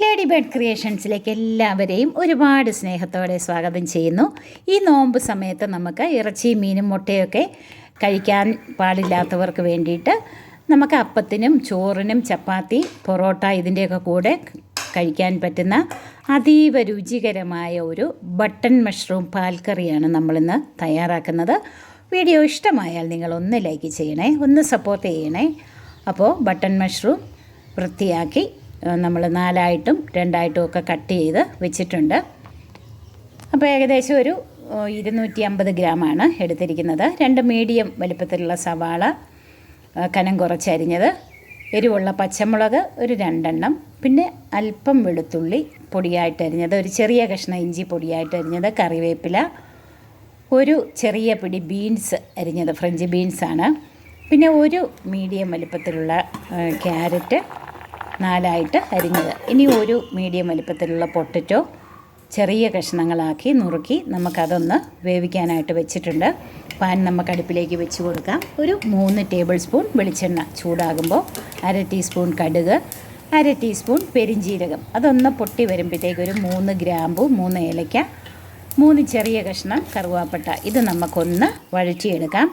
Lady bird ക്രിയേഷൻസിലേക്ക് എല്ലാവരെയും ഒരുപാട് സ്നേഹത്തോടെ സ്വാഗതം ചെയ്യുന്നു. ഈ നോമ്പ് സമയത്ത് നമുക്ക് ഇറച്ചി മീനും മുട്ടയൊക്കെ കഴിക്കാൻ പാടില്ലാത്തവർക്ക് വേണ്ടിയിട്ട് നമുക്ക് അപ്പത്തിനും ചോറിനും ചപ്പാത്തി പൊറോട്ട ഇതിന്റെയൊക്കെ കൂടെ കഴിക്കാൻ പറ്റുന്ന അതീവ രുചികരമായ ഒരു ബട്ടൺ മഷ്റൂം പാൽക്കറിയാണ് നമ്മളിന്ന് തയ്യാറാക്കുന്നത്. വീഡിയോ ഇഷ്ടമായാൽ നിങ്ങൾ ഒന്ന് ലൈക്ക് ചെയ്യണേ ഒന്ന് സപ്പോർട്ട് ചെയ്യണേ. അപ്പോൾ ബട്ടൺ മഷ്റൂം വൃത്തിയാക്കി നമ്മൾ നാലായിട്ടും രണ്ടായിട്ടും ഒക്കെ കട്ട് ചെയ്ത് വെച്ചിട്ടുണ്ട്. അപ്പോൾ ഏകദേശം ഒരു ഇരുന്നൂറ്റി അമ്പത് ഗ്രാമാണ് എടുത്തിരിക്കുന്നത്. രണ്ട് മീഡിയം വലിപ്പത്തിലുള്ള സവാള കനം കുറച്ചരിഞ്ഞത് എരിവുള്ള പച്ചമുളക് ഒരു രണ്ടെണ്ണം പിന്നെ അല്പം വെളുത്തുള്ളി പൊടിയായിട്ട് അരിഞ്ഞത് ഒരു ചെറിയ കഷ്ണം ഇഞ്ചി പൊടിയായിട്ട് അരിഞ്ഞത് കറിവേപ്പില ഒരു ചെറിയ പിടി ബീൻസ് അരിഞ്ഞത് ഫ്രഞ്ച് ബീൻസാണ്. പിന്നെ ഒരു മീഡിയം വലുപ്പത്തിലുള്ള ക്യാരറ്റ് നാലായിട്ട് അരിഞ്ഞത്. ഇനി ഒരു മീഡിയം വലിപ്പത്തിലുള്ള പൊട്ടറ്റോ ചെറിയ കഷ്ണങ്ങളാക്കി നുറുക്കി നമുക്കതൊന്ന് വേവിക്കാനായിട്ട് വെച്ചിട്ടുണ്ട്. പാൻ നമുക്ക് അടുപ്പിലേക്ക് വെച്ച് കൊടുക്കാം. ഒരു മൂന്ന് ടേബിൾ സ്പൂൺ വെളിച്ചെണ്ണ ചൂടാകുമ്പോൾ അര ടീസ്പൂൺ കടുക് അര ടീസ്പൂൺ പെരിഞ്ജീരകം അതൊന്ന് പൊട്ടി വരുമ്പോഴത്തേക്ക് ഒരു മൂന്ന് ഗ്രാമ്പു മൂന്ന് ഏലയ്ക്ക മൂന്ന് ചെറിയ കഷ്ണം കറുവാപ്പട്ട. ഇത് നമുക്കൊന്ന് വഴറ്റിയെടുക്കാം.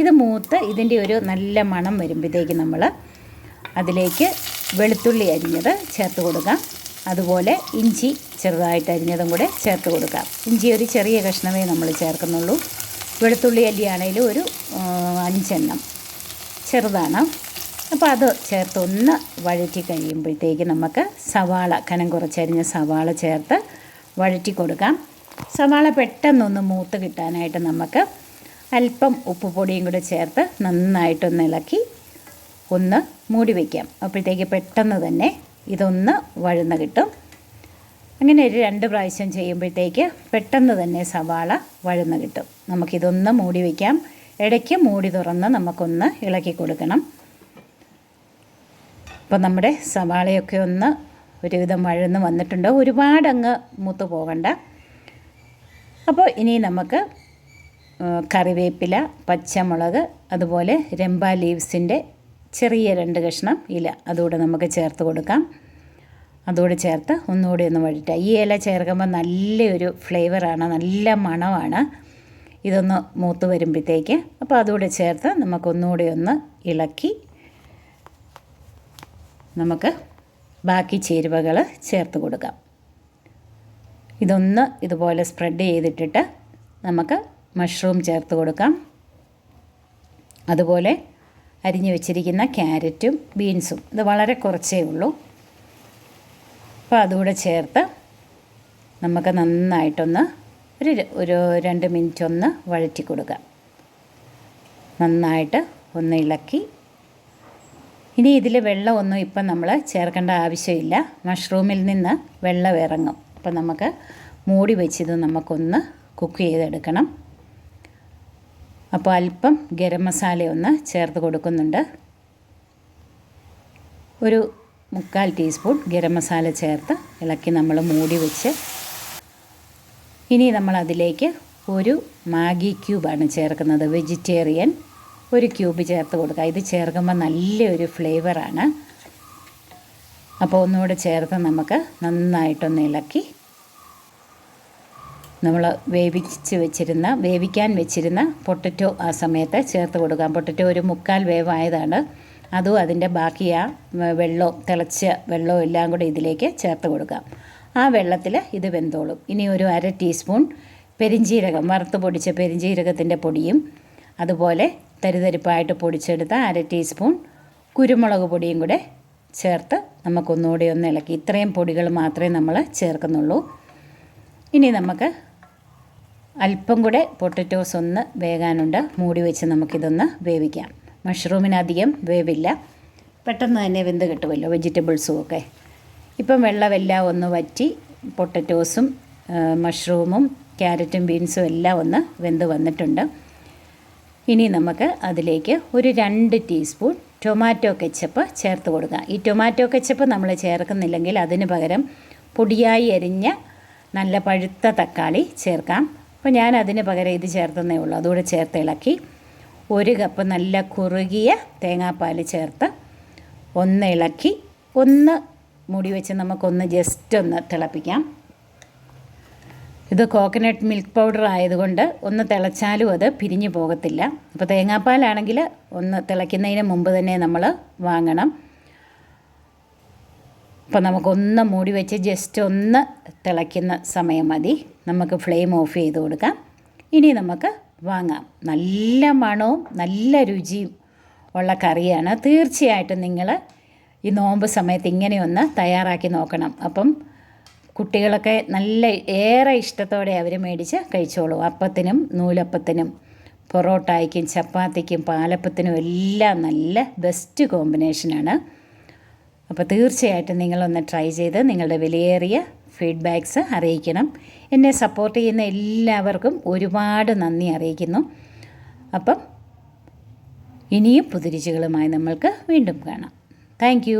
ഇത് മൂത്ത് ഇതിന്റെ ഒരു നല്ല മണം വരുമ്പോഴത്തേക്ക് നമ്മൾ അതിലേക്ക് വെളുത്തുള്ളി അരിഞ്ഞത് ചേർത്ത് കൊടുക്കാം. അതുപോലെ ഇഞ്ചി ചെറുതായിട്ട് അരിഞ്ഞതും കൂടെ ചേർത്ത് കൊടുക്കാം. ഇഞ്ചി ഒരു ചെറിയ കഷ്ണമേ നമ്മൾ ചേർക്കുന്നുള്ളൂ. വെളുത്തുള്ളി അല്ലിയാണേലും ഒരു അഞ്ചെണ്ണം ചെറുതാണ്. അപ്പോൾ അത് ചേർത്ത് ഒന്ന് വഴറ്റി കഴിയുമ്പോഴത്തേക്ക് നമുക്ക് സവാള കനം കുറച്ചരിഞ്ഞ സവാള ചേർത്ത് വഴറ്റി കൊടുക്കാം. സവാള പെട്ടെന്നൊന്ന് മൂത്ത് കിട്ടാനായിട്ട് നമുക്ക് അല്പം ഉപ്പുപൊടിയും കൂടെ ചേർത്ത് നന്നായിട്ടൊന്ന് ഇളക്കി ഒന്ന് മൂടി വയ്ക്കാം അപ്പോഴത്തേക്ക് പെട്ടെന്ന് തന്നെ ഇതൊന്ന് വഴുന്ന് കിട്ടും. അങ്ങനെ ഒരു രണ്ട് പ്രാവശ്യം ചെയ്യുമ്പോഴത്തേക്ക് പെട്ടെന്ന് തന്നെ സവാള വഴുന്ന് കിട്ടും. നമുക്കിതൊന്ന് മൂടി വയ്ക്കാം ഇടയ്ക്ക് മൂടി തുറന്ന് നമുക്കൊന്ന് ഇളക്കി കൊടുക്കണം. അപ്പോൾ നമ്മുടെ സവാളയൊക്കെ ഒന്ന് ഒരുവിധം വഴന്ന് വന്നിട്ടുണ്ട്. ഒരുപാടങ്ങ് മൂത്ത് പോകണ്ട. അപ്പോൾ ഇനി നമുക്ക് കറിവേപ്പില പച്ചമുളക് അതുപോലെ രമ്പ ലീവ്സിന്റെ ചെറിയ രണ്ട് കഷ്ണം ഇല അതുകൂടെ നമുക്ക് ചേർത്ത് കൊടുക്കാം. അതുകൂടെ ചേർത്ത് ഒന്നുകൂടി ഒന്ന് വഴറ്റുക ഈ ഇല ചേർക്കുമ്പോൾ നല്ലൊരു ഫ്ലേവറാണ് നല്ല മണമാണ്. ഇതൊന്ന് മൂത്ത് വരുമ്പോഴത്തേക്ക് അപ്പോൾ അതുകൂടെ ചേർത്ത് നമുക്കൊന്നുകൂടി ഒന്ന് ഇളക്കി നമുക്ക് ബാക്കി ചേരുവകൾ ചേർത്ത് കൊടുക്കാം. ഇതൊന്ന് ഇതുപോലെ സ്പ്രെഡ് ചെയ്തിട്ടിട്ട് നമുക്ക് മഷ്റൂം ചേർത്ത് കൊടുക്കാം. അതുപോലെ അരിഞ്ഞു വെച്ചിരിക്കുന്ന ക്യാരറ്റും ബീൻസും. ഇത് വളരെ കുറച്ചേ ഉള്ളൂ. അപ്പോൾ അതുകൂടെ ചേർത്ത് നമുക്ക് നന്നായിട്ടൊന്ന് ഒരു ഒരു രണ്ട് മിനിറ്റ് ഒന്ന് വഴറ്റി കൊടുക്കാം നന്നായിട്ട് ഒന്ന് ഇളക്കി. ഇനി ഇതിൽ വെള്ളമൊന്നും ഇപ്പം നമ്മൾ ചേർക്കേണ്ട ആവശ്യമില്ല. മഷ്റൂമിൽ നിന്ന് വെള്ളം ഇറങ്ങും. അപ്പം നമുക്ക് മൂടി വെച്ചിത് നമുക്കൊന്ന് കുക്ക് ചെയ്തെടുക്കണം. അപ്പോൾ അല്പം ഗരം മസാല ഒന്ന് ചേർത്ത് കൊടുക്കുന്നുണ്ട്. ഒരു മുക്കാൽ ടീസ്പൂൺ ഗരം മസാല ചേർത്ത് ഇളക്കി നമ്മൾ മൂടി വെച്ച് ഇനി നമ്മൾ അതിലേക്ക് ഒരു മാഗി ക്യൂബാണ് ചേർക്കുന്നത്. വെജിറ്റേറിയൻ ഒരു ക്യൂബ് ചേർത്ത് കൊടുക്കുക. ഇത് ചേർക്കുമ്പോൾ നല്ലൊരു ഫ്ലേവറാണ്. അപ്പോൾ ഒന്നുകൂടെ ചേർത്ത് നമുക്ക് നന്നായിട്ടൊന്ന് ഇളക്കി നമ്മൾ വേവിച്ച് വെച്ചിരുന്ന വേവിക്കാൻ വെച്ചിരുന്ന പൊട്ടറ്റോ ആ സമയത്ത് ചേർത്ത് കൊടുക്കാം. പൊട്ടറ്റോ ഒരു മുക്കാൽ വേവായതാണ്. അതും അതിന്റെ ബാക്കി ആ വെള്ളവും തിളച്ച വെള്ളവും എല്ലാം കൂടി ഇതിലേക്ക് ചേർത്ത് കൊടുക്കാം. ആ വെള്ളത്തിൽ ഇത് വെന്തോളും. ഇനി ഒരു അര ടീസ്പൂൺ പെരിഞ്ജീരകം വറുത്ത് പൊടിച്ച പെരിഞ്ജീരകത്തിന്റെ പൊടിയും അതുപോലെ തരിതരിപ്പായിട്ട് പൊടിച്ചെടുത്ത അര ടീസ്പൂൺ കുരുമുളക് പൊടിയും കൂടെ ചേർത്ത് നമുക്കൊന്നുകൂടി ഒന്ന് ഇളക്കി. ഇത്രയും പൊടികൾ മാത്രമേ നമ്മൾ ചേർക്കുന്നുള്ളൂ. ഇനി നമുക്ക് അല്പം കൂടെ പൊട്ടറ്റോസ് ഒന്ന് വേകാനുണ്ട്. മൂടി വെച്ച് നമുക്കിതൊന്ന് വേവിക്കാം. മഷ്റൂമിനധികം വേവില്ല. പെട്ടെന്ന് തന്നെ വെന്ത് കിട്ടുമല്ലോ വെജിറ്റബിൾസും ഒക്കെ. ഇപ്പം വെള്ളമെല്ലാം ഒന്ന് വറ്റി പൊട്ടറ്റോസും മഷ്റൂമും ക്യാരറ്റും ബീൻസും എല്ലാം ഒന്ന് വെന്ത് വന്നിട്ടുണ്ട്. ഇനി നമുക്ക് അതിലേക്ക് ഒരു രണ്ട് ടീസ്പൂൺ ടൊമാറ്റോ കെച്ചപ്പ് ചേർത്ത് കൊടുക്കുക ഈ ടൊമാറ്റോ കെച്ചപ്പ് നമ്മൾ ചേർക്കുന്നില്ലെങ്കിൽ അതിന് പകരം പൊടിയായി എരിഞ്ഞ നല്ല പഴുത്ത തക്കാളി ചേർക്കാം. അപ്പോൾ ഞാൻ അതിന് പകരം ഇത് ചേർത്തന്നേ ഉള്ളൂ. അതുകൂടെ ചേർത്ത് ഇളക്കി ഒരു കപ്പ് നല്ല കുറുകിയ തേങ്ങാപ്പാൽ ചേർത്ത് ഒന്ന് ഇളക്കി ഒന്ന് മൂടി വെച്ച് നമുക്കൊന്ന് ജസ്റ്റ് ഒന്ന് തിളപ്പിക്കാം. ഇത് കോക്കനട്ട് മിൽക്ക് പൗഡർ ആയതുകൊണ്ട് ഒന്ന് തിളച്ചാലും അത് പിരിഞ്ഞു പോകത്തില്ല. അപ്പോൾ തേങ്ങാപ്പാലാണെങ്കിൽ ഒന്ന് തിളയ്ക്കുന്നതിന് മുമ്പ് തന്നെ നമ്മൾ വാങ്ങണം. അപ്പോൾ നമുക്കൊന്ന് മൂടി വെച്ച് ജസ്റ്റ് ഒന്ന് തിളയ്ക്കുന്ന സമയം മതി. നമുക്ക് ഫ്ലെയിം ഓഫ് ചെയ്ത് കൊടുക്കാം. ഇനി നമുക്ക് വാങ്ങാം. നല്ല മണവും നല്ല രുചിയും ഉള്ള കറിയാണ്. തീർച്ചയായിട്ടും നിങ്ങൾ ഈ നോമ്പ് സമയത്ത് ഇങ്ങനെയൊന്ന് തയ്യാറാക്കി നോക്കണം. അപ്പം കുട്ടികളൊക്കെ നല്ല ഏറെ ഇഷ്ടത്തോടെ അവർ മേടിച്ച് കഴിച്ചോളും. അപ്പത്തിനും നൂലപ്പത്തിനും പൊറോട്ടായ്ക്കും ചപ്പാത്തിക്കും പാലപ്പത്തിനും എല്ലാം നല്ല ബെസ്റ്റ് കോമ്പിനേഷനാണ് അപ്പോൾ തീർച്ചയായിട്ടും നിങ്ങളൊന്ന് ട്രൈ ചെയ്ത് നിങ്ങളുടെ വിലയേറിയ ഫീഡ്ബാക്ക്സ് അറിയിക്കണം. എന്നെ സപ്പോർട്ട് ചെയ്യുന്ന എല്ലാവർക്കും ഒരുപാട് നന്ദി അറിയിക്കുന്നു. അപ്പം ഇനിയും പുതിരിച്ചുകളുമായി നമ്മൾക്ക് വീണ്ടും കാണാം. താങ്ക്